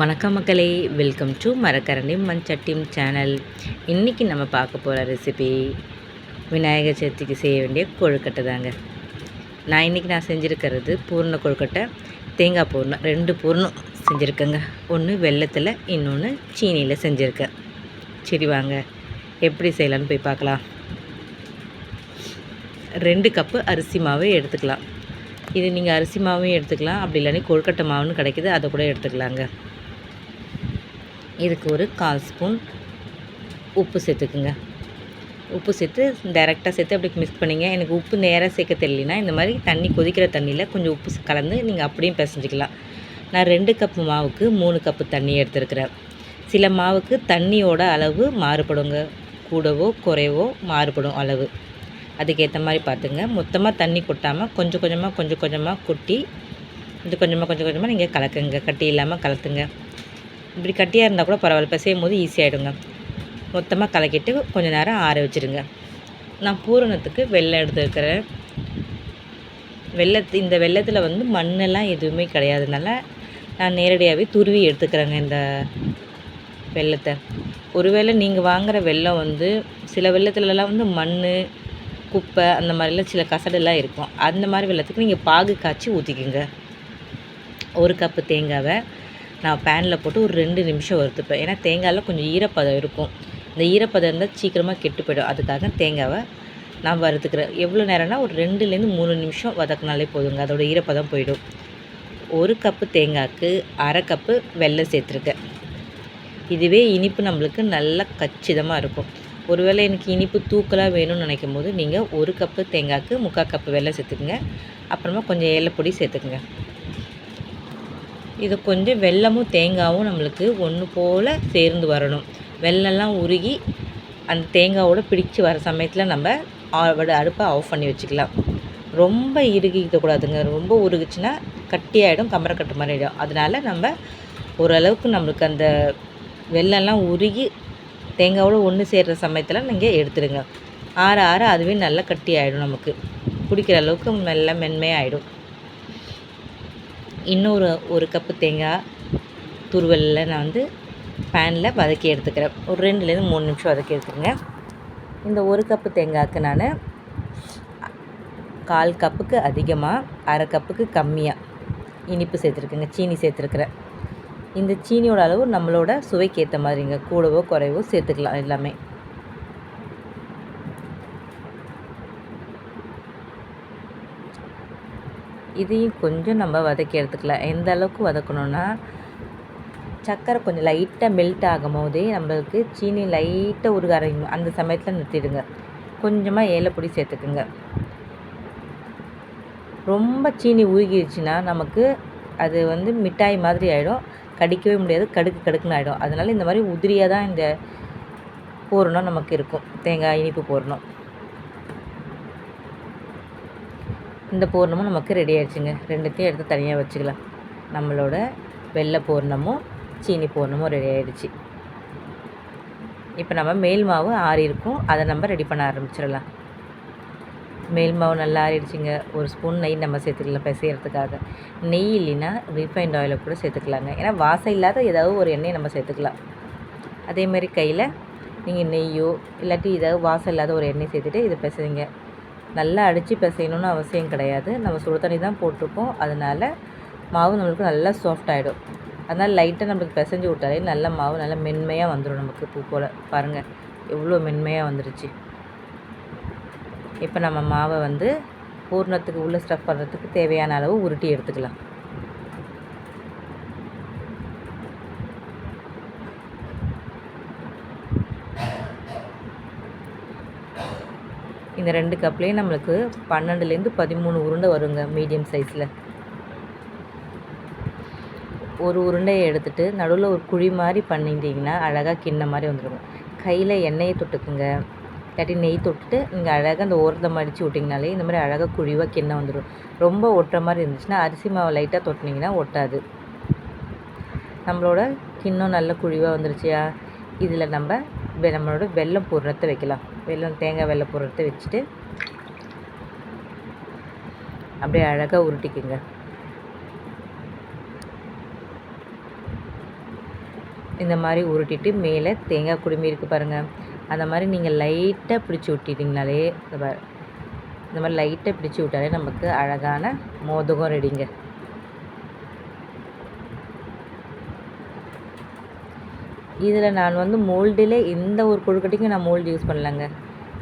வணக்கம் மக்களே. Welcome to Marakkarandi Mansatti channel இன்றைக்கி நம்ம பார்க்க போகிற ரெசிபி விநாயகர் சதுர்த்திக்கு செய்ய வேண்டிய கொழுக்கட்டை தாங்க. நான் இன்றைக்கி நான் செஞ்சுருக்கிறது பூர்ண கொழுக்கட்டை. தேங்காய் பூர்ணம் ரெண்டு பூர்ணம் செஞ்சுருக்கேங்க. ஒன்று வெள்ளத்தில் இன்னொன்று சீனியில் செஞ்சுருக்கேன். சரி வாங்க எப்படி செய்யலான்னு போய் பார்க்கலாம். ரெண்டு கப்பு அரிசி மாவு எடுத்துக்கலாம். இது நீங்கள் அரிசி மாவும் எடுத்துக்கலாம். அப்படி இல்லைன்னா கொழுக்கட்டை மாவுன்னு கிடைக்கிது அதை கூட எடுத்துக்கலாங்க. இதுக்கு ஒரு கால் ஸ்பூன் உப்பு சேர்த்துக்குங்க. உப்பு சேர்த்து டைரெக்டாக சேர்த்து அப்படி மிக்ஸ் பண்ணிங்க. எனக்கு உப்பு நேராக சேர்க்க தெரியலனா இந்த மாதிரி தண்ணி கொதிக்கிற தண்ணியில் கொஞ்சம் உப்பு கலந்து நீங்கள் அப்படியும் பிசைஞ்சிக்கலாம். நான் ரெண்டு கப்பு மாவுக்கு மூணு கப்பு தண்ணி எடுத்துருக்கிறேன். சில மாவுக்கு தண்ணியோட அளவு மாறுபடுங்க. கூடவோ குறைவோ மாறுபடும் அளவு. அதுக்கேற்ற மாதிரி பார்த்துங்க. மொத்தமாக தண்ணி கொட்டாமல் கொஞ்சம் கொஞ்சமாக கொஞ்சம் கொஞ்சமாக கொட்டி இது கொஞ்சமாக கொஞ்சம் கொஞ்சமாக நீங்கள் கலக்குங்க. கட்டி இல்லாமல் கலத்துங்க. இப்படி கட்டியாக இருந்தால் கூட பரவாயில்ல. பிசையும் போது ஈஸியாகிடுங்க மொத்தமாக கலக்கிட்டு கொஞ்சம் நேரம் ஆற வச்சுருங்க. நான் பூரணத்துக்கு வெள்ளம் எடுத்துருக்கிறேன். வெள்ளத்து இந்த வெள்ளத்தில் வந்து மண்ணெல்லாம் எதுவுமே கிடையாதுனால நான் நேரடியாகவே துருவி எடுத்துக்கிறேங்க இந்த வெள்ளத்தை. ஒருவேளை நீங்கள் வாங்குகிற வெள்ளம் வந்து சில வெள்ளத்துலலாம் வந்து மண் குப்பை அந்த மாதிரிலாம் சில கசடெல்லாம் இருக்கும். அந்த மாதிரி வெள்ளத்துக்கு நீங்கள் பாகு காய்ச்சி ஊற்றிக்குங்க ஒரு கப்பு தேங்காவை. நான் பேனில் போட்டு ஒரு ரெண்டு நிமிஷம் வறுத்துப்பேன். ஏன்னா தேங்காயில் கொஞ்சம் ஈரப்பதம் இருக்கும். இந்த ஈரப்பதம் இருந்தால் சீக்கிரமாக கெட்டு போயிடும். அதுக்காக தேங்காவை நான் வறுத்துக்கிறேன். எவ்வளோ நேரம்னா ஒரு ரெண்டுலேருந்து மூணு நிமிஷம் வதக்கினாலே போதுங்க. அதோடய ஈரப்பதம் போயிடும். ஒரு கப்பு தேங்காய்க்கு அரை கப்பு வெல்லம் சேர்த்துருக்கேன். இதுவே இனிப்பு நம்மளுக்கு நல்லா கச்சிதமாக இருக்கும். ஒருவேளை எனக்கு இனிப்பு தூக்கலாக வேணும்னு நினைக்கும் போது நீங்கள் ஒரு கப்பு தேங்காய்க்கு முக்கால் கப்பு வெல்லம் சேர்த்துக்குங்க. அப்புறமா கொஞ்சம் ஏலப்பொடி சேர்த்துக்குங்க. இது கொஞ்சம் வெல்லமும் தேங்காயும் நம்மளுக்கு ஒன்று போல் சேர்ந்து வரணும். வெள்ளம்லாம் உருகி அந்த தேங்காவோட பிடிச்சி வர சமயத்தில் நம்ம அடுப்பை ஆஃப் பண்ணி வச்சுக்கலாம். ரொம்ப இறுகிக்கக்கூடாதுங்க ரொம்ப உருகுச்சுன்னா கட்டியாயிடும் கம்பரக்கட்டு மாதிரி ஆகிடும் அதனால் நம்ம ஓரளவுக்கு நம்மளுக்கு அந்த வெள்ளம்லாம் உருகி தேங்காவோட ஒன்று சேர்கிற சமயத்தில் நீங்கள் எடுத்துடுங்க. ஆற ஆற அதுவே நல்லா கட்டி ஆகிடும் நமக்கு. பிடிக்கிற அளவுக்கு நல்லா மென்மையாகிடும் இன்னொரு ஒரு கப்பு தேங்காய் துருவலில் நான் வந்து பேனில் வதக்கி எடுத்துக்கிறேன். ஒரு ரெண்டுலேருந்து மூணு நிமிஷம் வதக்கி எடுத்துக்கங்க இந்த ஒரு கப்பு தேங்காய்க்கு நான் கால் கப்புக்கு அதிகமாக அரை கப்புக்கு கம்மியாக இனிப்பு சேர்த்துருக்குங்க சீனி சேர்த்துருக்குறேன். இந்த சீனியோட அளவு நம்மளோட சுவைக்கு ஏற்ற மாதிரிங்க. கூடவோ குறைவோ சேர்த்துக்கலாம் எல்லாமே. இதையும் கொஞ்சம் நம்ம வதக்கி எடுத்துக்கலாம். எந்த அளவுக்கு வதக்கணும்னா சக்கரை கொஞ்சம் லைட்டாக மெல்ட் ஆகும் போதே நம்மளுக்கு சீனி லைட்டாக உருக ஆரம்பிக்கும் அந்த சமயத்தில் நிறுத்திடுங்க. கொஞ்சமாக ஏலப்பொடி சேர்த்துக்குங்க. ரொம்ப சீனி உருகிடுச்சுன்னா நமக்கு அது வந்து மிட்டாய் மாதிரி ஆகிடும் கடிக்கவே முடியாது. கடுக்கு கடுக்குன்னு ஆகிடும் அதனால் இந்த மாதிரி உதிரியாக தான் இந்த பூரணம் நமக்கு இருக்கும். தேங்காய் இனிப்பு பூரணம். இந்த பூர்ணமும் நமக்கு ரெடி ஆயிடுச்சுங்க. ரெண்டுத்தையும் எடுத்து தனியாக வச்சுக்கலாம். நம்மளோட வெள்ளை பூர்ணமும் சீனி பூர்ணமும் ரெடி ஆகிடுச்சு இப்போ நம்ம மேல் மாவு ஆறி இருக்கும். அதை நம்ம ரெடி பண்ண ஆரம்பிச்சிடலாம். மேல் மாவு நல்லா ஆறிடுச்சிங்க. ஒரு ஸ்பூன் நெய் நம்ம சேர்த்துக்கலாம் பிசையறதுக்காக. நெய் இல்லைன்னா ரீஃபைண்ட் ஆயிலை கூட சேர்த்துக்கலாங்க. ஏன்னா வாசம் இல்லாத ஏதாவது ஒரு எண்ணெயை நம்ம சேர்த்துக்கலாம். அதேமாதிரி கையில் நீங்கள் நெய்யோ இல்லாட்டி ஏதாவது வாசம் இல்லாத ஒரு எண்ணெய் சேர்த்துட்டு இதை பிசைங்க. நல்லா அடித்து பிசையணும்னு அவசியம் கிடையாது. நம்ம சுடு தண்ணி தான் போட்டிருக்கோம் அதனால் மாவு நம்மளுக்கு நல்லா சாஃப்ட் ஆகிடும் அதனால் லைட்டாக நம்மளுக்கு பிசைஞ்சு விட்டாலே நல்ல மாவு நல்லா மென்மையாக வந்துடும் நமக்கு பூ போல். பாருங்கள் எவ்வளோ மென்மையாக வந்துருச்சு. இப்போ நம்ம மாவை வந்து பூர்ணத்துக்கு உள்ளே ஸ்டஃப் பண்ணுறதுக்கு தேவையான அளவு உருட்டி எடுத்துக்கலாம். இந்த ரெண்டு கப்லேயும் நம்மளுக்கு பன்னெண்டுலேருந்து பதிமூணு உருண்டை வருங்க மீடியம் சைஸில் ஒரு உருண்டையை எடுத்துகிட்டு நடுவில் ஒரு குழி மாதிரி பண்ணிட்டீங்கன்னா அழகாக கிண்ண மாதிரி வந்துடும் கையில் எண்ணெயை தொட்டுக்குங்க. இல்லாட்டி நெய் தொட்டுட்டு நீங்கள் அழகாக அந்த ஓரத்தை மடித்து விட்டிங்கனாலே இந்த மாதிரி அழகாக குழிவாக கிண்ணம் வந்துடும் ரொம்ப ஒட்டுற மாதிரி இருந்துச்சுன்னா அரிசி மாவை லைட்டாக தொட்டினீங்கன்னா ஒட்டாது. நம்மளோட கிண்ணம் நல்ல குழிவாக வந்துருச்சியா? இதில் நம்ம நம்மளோட வெள்ளம் பூரணத்தை வைக்கலாம். வெள்ளம் தேங்காய் வெள்ளை பூரணத்தை வச்சுட்டு அப்படியே அழகாக உருட்டிக்குங்க. இந்த மாதிரி உருட்டிட்டு மேலே தேங்காய் குடுமி இருக்குது பாருங்கள் அந்த மாதிரி நீங்கள் லைட்டாக பிடிச்சி விட்டிட்டிங்கனாலே இந்த இந்த மாதிரி லைட்டாக பிடிச்சி விட்டாலே நமக்கு அழகான மோதகம் ரெடிங்க இதில் நான் வந்து மோல்டில் எந்த ஒரு கொழுக்கட்டைக்கும் நான் மோல்டு யூஸ் பண்ணலங்க.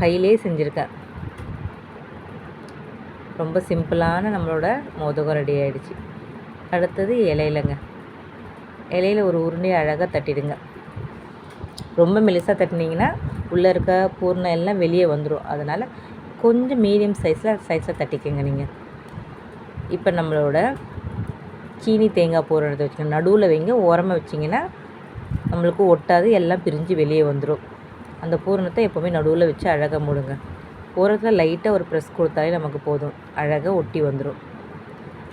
கையிலே செஞ்சுருக்கேன். ரொம்ப சிம்பிளான நம்மளோட மோதகம் ரெடி ஆகிடுச்சு அடுத்தது இலையிலங்க. இலையில ஒரு உருண்டையை அழகாக தட்டிடுங்க. ரொம்ப மெலிசாக தட்டினீங்கன்னா உள்ளே இருக்க பூர்ணம் எல்லாம் வெளியே வந்துடும் அதனால் கொஞ்சம் மீடியம் சைஸில் சைஸில் தட்டிக்கங்க நீங்கள் இப்போ நம்மளோட சீனி தேங்காய் பூரணத்தை வச்சுக்கோங்க. நடுவில் வைங்க. உரமாக வச்சிங்கன்னா நம்மளுக்கு ஒட்டாது எல்லாம் பிரிஞ்சு வெளியே வந்துடும் அந்த பூரணத்தை எப்போவுமே நடுவில் வச்சு அழகாக மூடுங்க. ஓரத்தில் லைட்டாக ஒரு ப்ரெஸ் கொடுத்தாலே நமக்கு போதும். அழகாக ஒட்டி வந்துடும்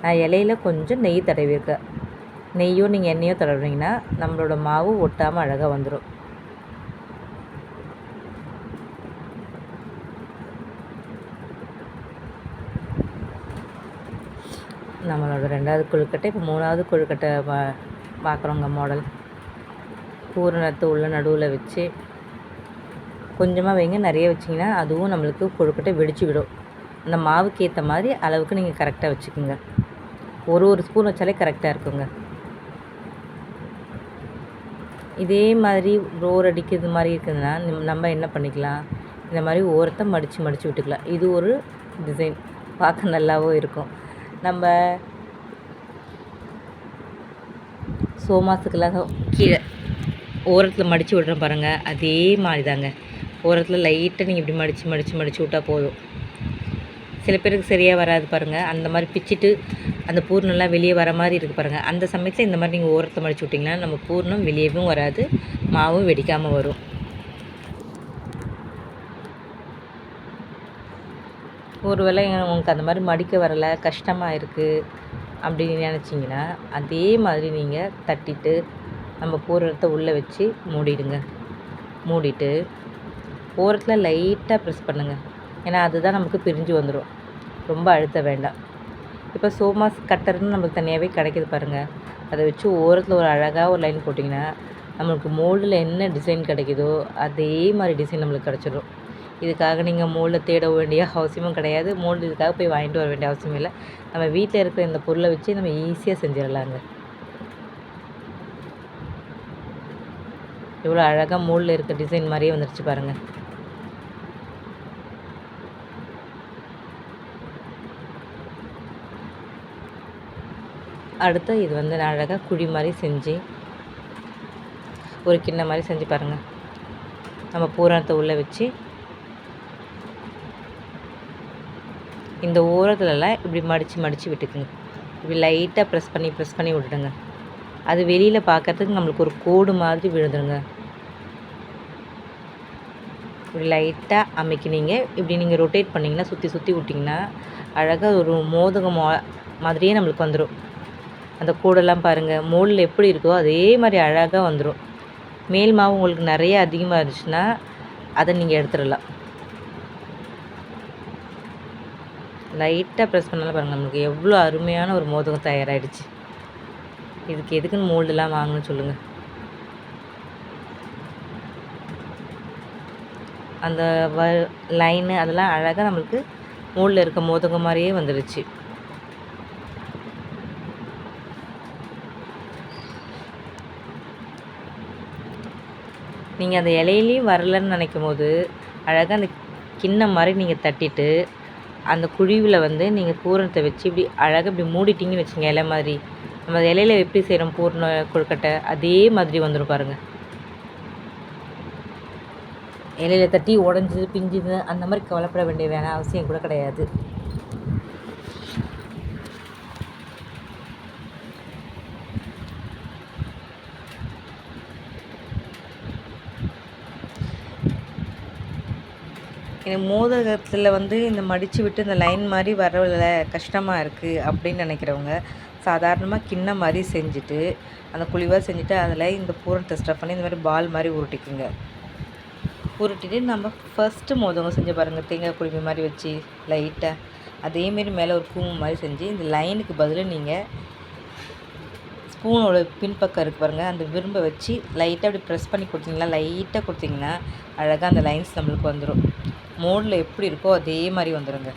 நான் இலையில கொஞ்சம் நெய் தடவிருக்கேன் நெய்யோ நீங்கள் எண்ணெயோ தடவுனீங்கன்னா நம்மளோட மாவு ஒட்டாமல் அழகாக வந்துடும் நம்மளோட ரெண்டாவது கொழுக்கட்டை இப்போ மூணாவது கொழுக்கட்டை பா பார்க்குறோங்க மாடல் பூரணத்தை உள்ள நடுவில் வச்சு கொஞ்சமாக வைங்க நிறைய வச்சிங்கன்னா அதுவும் நம்மளுக்கு கொழுக்கட்டை வெடிச்சு விடும். அந்த மாவுக்கு ஏற்ற மாதிரி அளவுக்கு நீங்கள் கரெக்டாக வச்சுக்கோங்க. ஒரு ஒரு ஸ்பூன் வச்சாலே கரெக்டாக இருக்குங்க. இதே மாதிரி ரோர் அடிக்கிறது மாதிரி இருக்குதுன்னா நம்ம என்ன பண்ணிக்கலாம்? இந்த மாதிரி ஓரத்தை மடித்து மடித்து விட்டுக்கலாம். இது ஒரு டிசைன் பார்க்க நல்லாவும் இருக்கும். நம்ம சோமாஸுக்கெல்லாம் கீழே ஓரத்தில் மடித்து விடுறோம் பாருங்கள் அதே மாதிரி தாங்க ஓரத்தில் லைட்டாக நீங்கள் இப்படி மடித்து மடித்து மடித்து விட்டால் போதும். சில பேருக்கு சரியாக வராது பாருங்கள் அந்த மாதிரி பிச்சிட்டு அந்த பூர்ணம்லாம் வெளியே வர மாதிரி இருக்குது பாருங்கள் அந்த சமயத்தில் இந்த மாதிரி நீங்கள் ஓரத்தை மடிச்சு விட்டிங்கன்னா நம்ம பூர்ணம் வெளியவும் வராது மாவும் வெடிக்காமல் வரும். ஒரு வேளை உங்களுக்கு அந்த மாதிரி மடிக்க வரலை கஷ்டமாக இருக்குது அப்படின்னு நினச்சிங்கன்னா அதே மாதிரி நீங்கள் தட்டிட்டு நம்ம பூரணத்தை உள்ளே வச்சு மூடிடுங்க. மூடிட்டு ஓரத்தில் லைட்டாக ப்ரெஸ் பண்ணுங்கள் ஏன்னா அதுதான் நமக்கு பிரிஞ்சு வந்துடும் ரொம்ப அழுத்த வேண்டாம். இப்போ சோமாஸ் கட்டர்னு நமக்கு தனியாகவே கிடைக்கிது பாருங்கள் அதை வச்சு ஓரத்தில் ஒரு அழகாக ஒரு லைன் போட்டிங்கன்னா நம்மளுக்கு மோல்டில் என்ன டிசைன் கிடைக்குதோ அதே மாதிரி டிசைன் நம்மளுக்கு கிடச்சிடும் இதுக்காக நீங்கள் மோல்டில் தேட வேண்டிய அவசியமும் கிடையாது. மோல்டு இதுக்காக போய் வாங்கிட்டு வர வேண்டிய அவசியம் இல்லை. நம்ம வீட்டில் இருக்கிற இந்த பொருளை வச்சு நம்ம ஈஸியாக செஞ்சிடலாங்க. எவ்வளோ அழகாக மூளில் இருக்க டிசைன் மாதிரியே வந்துருச்சு பாருங்கள் அடுத்து இது வந்து நான் அழகாக குழி மாதிரி செஞ்சு ஒரு கிண்ணம் மாதிரி செஞ்சு பாருங்கள் நம்ம பூரணத்தை உள்ளே வச்சு இந்த ஓரத்துலலாம் இப்படி மடித்து மடித்து விட்டுக்குங்க. இப்படி லைட்டாக ப்ரெஸ் பண்ணி ப்ரெஸ் பண்ணி விட்டுடுங்க. அது வெளியில் பார்க்கறதுக்கு நம்மளுக்கு ஒரு கோடு மாதிரி விழுந்துடுங்க இப்படி லைட்டாக அமைக்கினீங்க. இப்படி நீங்கள் ரொட்டேட் பண்ணிங்கன்னா சுற்றி சுற்றி விட்டிங்கன்னா அழகாக ஒரு மோதகம் மா- மாதிரியே நம்மளுக்கு வந்துடும் அந்த கூடெல்லாம் பாருங்கள் மோல்டில் எப்படி இருக்கோ அதே மாதிரி அழகாக வந்துடும் மேல் மாவு உங்களுக்கு நிறைய அதிகமாக இருந்துச்சுன்னா அதை நீங்கள் எடுத்துடலாம். லைட்டாக ப்ரெஸ் பண்ணாலும் பாருங்கள் நமக்கு எவ்வளோ அருமையான ஒரு மோதகம் தயாராகிடுச்சு இதுக்கு எதுக்குன்னு மோல்டுலாம் வாங்கணும்னு சொல்லுங்கள் அந்த வ லைனு அதெல்லாம் அழகாக நம்மளுக்கு மோல்டில் இருக்க மோதகம் மாதிரியே வந்துடுச்சு நீங்கள் அந்த இலையிலையும் வரலன்னு நினைக்கும் போது அழகாக அந்த கிண்ணம் மாதிரி நீங்கள் தட்டிட்டு அந்த குழிவில் வந்து நீங்கள் பூரணத்தை வச்சு இப்படி அழகாக இப்படி மூடிட்டீங்கன்னு வச்சுங்க இலை மாதிரி. நம்ம இலையில எப்படி செய்கிறோம் பூர்ண கொழுக்கட்டை அதே மாதிரி வந்துடும் பாருங்கள் இலையில தட்டி உடஞ்சிது பிஞ்சுது அந்த மாதிரி கவலைப்பட வேண்டிய வேணாம் அவசியம் கூட கிடையாது. எனக்கு மோதகத்தில் வந்து இந்த மடித்து விட்டு இந்த லைன் மாதிரி வரல கஷ்டமாக இருக்குது அப்படின்னு நினைக்கிறவங்க சாதாரணமாக கிண்ணம் மாதிரி செஞ்சுட்டு அந்த குழிவாக செஞ்சுட்டு அதில் இந்த பூரணத்தை ஸ்டஃப் பண்ணி இந்த மாதிரி பால் மாதிரி உருட்டிக்குங்க. உருட்டிட்டு நம்ம ஃபஸ்ட்டு மோதகம் செஞ்சு பாருங்கள் தேங்காய் குழுமி மாதிரி வச்சு லைட்டாக அதேமாரி மேலே ஒரு பூமு மாதிரி செஞ்சு இந்த லைனுக்கு பதில் நீங்கள் ஸ்பூனோட பின்பக்கம் இருக்கு பாருங்கள் அந்த விரும்ப வச்சு லைட்டாக அப்படி ப்ரெஸ் பண்ணி கொடுத்தீங்கன்னா லைட்டாக கொடுத்தீங்கன்னா அழகாக அந்த லைன்ஸ் நம்மளுக்கு வந்துடும் மோடில் எப்படி இருக்கோ அதே மாதிரி வந்துடுங்க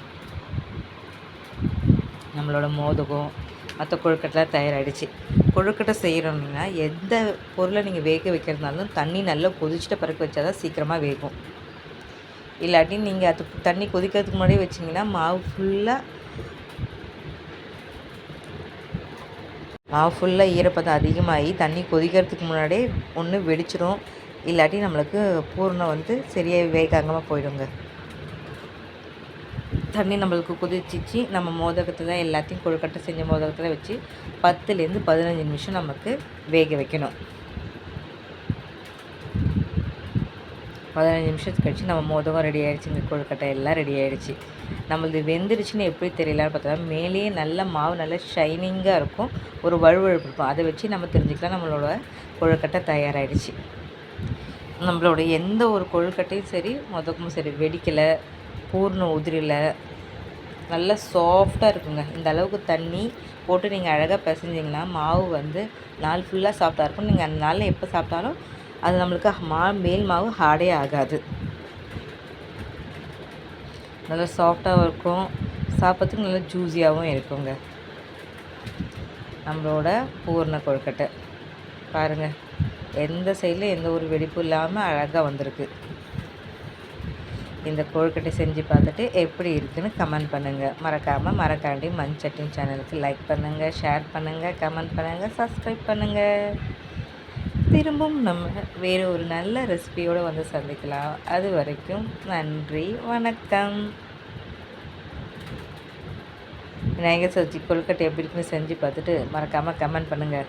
நம்மளோட மோதகம் மற்ற கொழுக்கட்டைலாம் தயாராகிடுச்சு கொழுக்கட்டை செய்கிறோம்னா எந்த பொருளை நீங்கள் வேக வைக்கிறதுனாலும் தண்ணி நல்லா கொதிச்சிட்ட பிறகு வச்சா தான் சீக்கிரமாக வேகும். இல்லாட்டி நீங்கள் அது தண்ணி கொதிக்கிறதுக்கு முன்னாடியே வச்சிங்கன்னா மாவு ஃபுல்லாக மாவு ஃபுல்லாக ஈரப்பதம் அதிகமாகி தண்ணி கொதிக்கிறதுக்கு முன்னாடியே ஒன்று வெடிச்சிடும் இல்லாட்டி நம்மளுக்கு பூர்ணம் வந்து சரியாக வேகாங்கமாக போயிடுங்க. தண்ணி நம்மளுக்கு கொதிச்சிச்சு நம்ம மோதகத்தில் எல்லாத்தையும் கொழுக்கட்டை செஞ்ச மோதகத்தில் வச்சு பத்துலேருந்து பதினஞ்சு நிமிஷம் நமக்கு வேக வைக்கணும். பதினஞ்சு நிமிஷத்துக்கு கழிச்சு நம்ம மோதகம் ரெடி ஆகிடுச்சுங்க கொழுக்கட்டை எல்லாம் ரெடி ஆகிடுச்சு நம்மளது வெந்துருச்சுன்னு எப்படி தெரியலான்னு பார்த்தா மேலேயே நல்ல மாவு நல்லா ஷைனிங்காக இருக்கும். ஒரு வழுவழுப்பு இருக்கும். அதை வச்சு நம்ம தெரிஞ்சுக்கலாம் நம்மளோட கொழுக்கட்டை தயாராகிடுச்சு நம்மளோட எந்த ஒரு கொழுக்கட்டையும் சரி மொதக்கமும் சரி வெடிக்கலை. பூர்ணம் உதிரியில் நல்லா சாஃப்டாக இருக்குங்க. இந்த அளவுக்கு தண்ணி போட்டு நீங்கள் அழகாக பிசைஞ்சிங்கன்னா மாவு வந்து நாள் ஃபுல்லாக சாஃப்டாக இருக்கும். நீங்கள் அந்த நாளில் எப்போ சாப்பிட்டாலும் அது நம்மளுக்கு மா மேல் மாவு ஹார்டே ஆகாது. நல்லா சாஃப்டாகவும் இருக்கும். சாப்பிட்றதுக்கு நல்லா ஜூஸியாகவும் இருக்குங்க. நம்மளோட பூர்ண கொழுக்கட்டை. பாருங்கள் எந்த சைடில் எந்த ஒரு வெடிப்பும் இல்லாமல் அழகாக வந்திருக்கு. இந்த கொழுக்கட்டை செஞ்சு பார்த்துட்டு எப்படி இருக்குதுன்னு கமெண்ட் பண்ணுங்கள் மறக்காமல் மறக்காண்டி மண் சட்டின் சேனலுக்கு லைக் பண்ணுங்கள் ஷேர் பண்ணுங்கள் கமெண்ட் பண்ணுங்கள் சப்ஸ்கிரைப் பண்ணுங்கள் திரும்பவும் நம்ம வேறு ஒரு நல்ல ரெசிபியோடு வந்து சந்திக்கலாம். அது வரைக்கும் நன்றி வணக்கம். விநாயகர் சதுர்த்தி கொழுக்கட்டை எப்படி இருக்குன்னு செஞ்சு பார்த்துட்டு மறக்காமல் கமெண்ட் பண்ணுங்கள்